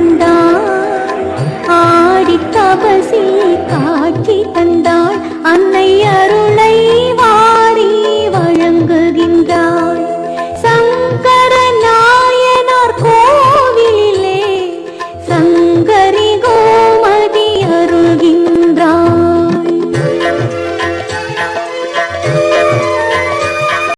தந்தாள் ஆடி தபசி காட்சி தந்தாள் அன்னையா